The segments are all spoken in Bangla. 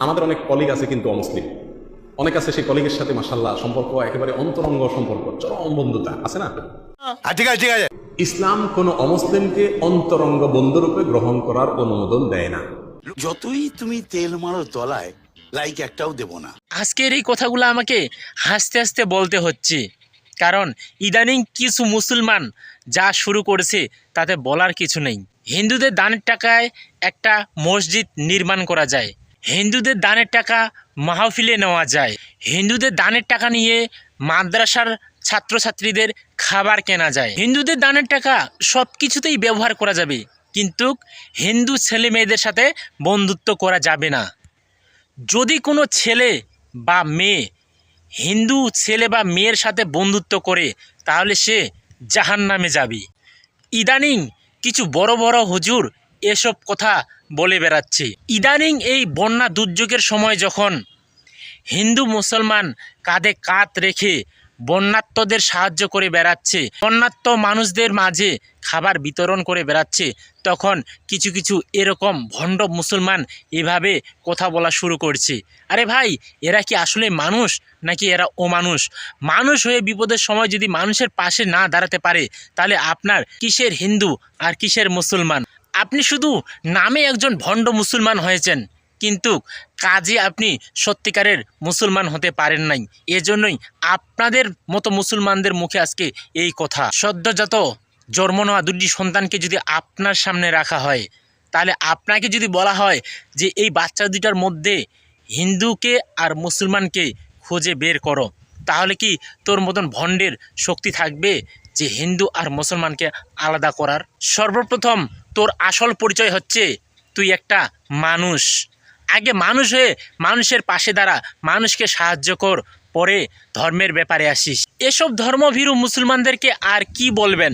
আমাদের অনেক কলিগ আছে কিন্তু অমুসলিম। অনেক আছে সেই কলিগের সাথে মাসাল্লাহ সম্পর্ক একেবারে অন্তরঙ্গ সম্পর্ক চরম বন্ধুতা আছে না? হ্যাঁ ঠিক আছে ঠিক আছে। ইসলাম কোনো অমুসলিমকে অন্তরঙ্গ বন্ধুরূপে গ্রহণ করার অনুমোদন দেয় না। যতই তুমি তেল মারো তলায় লাইক একটাও দেব না। আজকের এই কথাগুলো আমাকে হাসতে হাসতে বলতে হচ্ছে। কারণ ইদানিং কিছু মুসলমান যা শুরু করেছে তাতে বলার কিছু নেই। হিন্দুদের দানের টাকায় একটা মসজিদ নির্মাণ করা যায়। হিন্দুদের দানের টাকা মাহফিলে নেওয়া যায়। হিন্দুদের দানের টাকা নিয়ে মাদ্রাসার ছাত্রছাত্রীদের খাবার কেনা যায়। হিন্দুদের দানের টাকা সব কিছুতেই ব্যবহার করা যাবে, কিন্তু হিন্দু ছেলে মেয়েদের সাথে বন্ধুত্ব করা যাবে না। যদি কোনো ছেলে বা মেয়ে হিন্দু ছেলে বা মেয়ের সাথে বন্ধুত্ব করে, তাহলে সে জাহান নামে যাবে। ইদানিং কিছু বড় বড় হুজুর এসব কথা বলে বেড়াচ্ছে। ইদানিং এই বন্যা দুর্যোগের সময় যখন হিন্দু মুসলমান কাঁধে কাঁধ রেখে বন্যাত্মদের সাহায্য করে বেড়াচ্ছে, বন্যাত্ম মানুষদের মাঝে খাবার বিতরণ করে বেড়াচ্ছে, তখন কিছু কিছু এরকম ভণ্ড মুসলমান এভাবে কথা বলা শুরু করছে। আরে ভাই, এরা কি আসলে মানুষ নাকি এরা অমানুষ? মানুষ হয়ে বিপদের সময় যদি মানুষের পাশে না দাঁড়াতে পারে, তাহলে আপনার কিসের হিন্দু আর কিসের মুসলমান? আপনি শুধু নামে একজন ভণ্ড মুসলমান হয়েছেন, কিন্তু কাজে আপনি সত্যিকারের মুসলমান হতে পারেন নাই। এজন্যই আপনাদের মতো মুসলমানদের মুখে আজকে এই কথা। সদ্যজাত জন্ম নেওয়া দুটি সন্তানকে যদি আপনার সামনে রাখা হয়, তাহলে আপনাকে যদি বলা হয় যে এই বাচ্চা দুটার মধ্যে হিন্দুকে আর মুসলমানকে খুঁজে বের করো, তাহলে কি তোর মতন ভণ্ডের শক্তি থাকবে যে হিন্দু আর মুসলমানকে আলাদা করার? সর্বপ্রথম তোর আসল পরিচয় হচ্ছে তুই একটা মানুষ। আগে মানুষ হয়ে মানুষের পাশে দাঁড়া, মানুষকে সাহায্য কর, পরে ধর্মের ব্যাপারে আসিস। এসব ধর্মভীরু মুসলমানদেরকে আর কি বলবেন?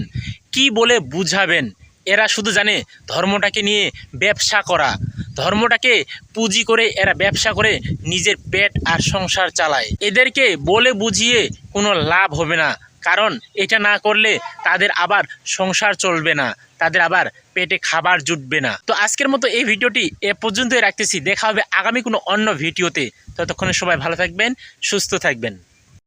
কি বলে বুঝাবেন? এরা শুধু জানে ধর্মটাকে নিয়ে ব্যবসা করা। ধর্মটাকে পুঁজি করে এরা ব্যবসা করে নিজের পেট আর সংসার চালায়। এদেরকে বলে বুঝিয়ে কোনো লাভ হবে না। কারণ এটা না করলে তাদের আবার সংসার চলবে না। তাদের আবার পেটে খাবার জুটবে না। তো আজকের মতো এই ভিডিওটি এ পর্যন্তই রাখতেছি। দেখা হবে আগামী কোনো অন্য ভিডিওতে। ততক্ষণে সবাই ভালো থাকবেন, সুস্থ থাকবেন।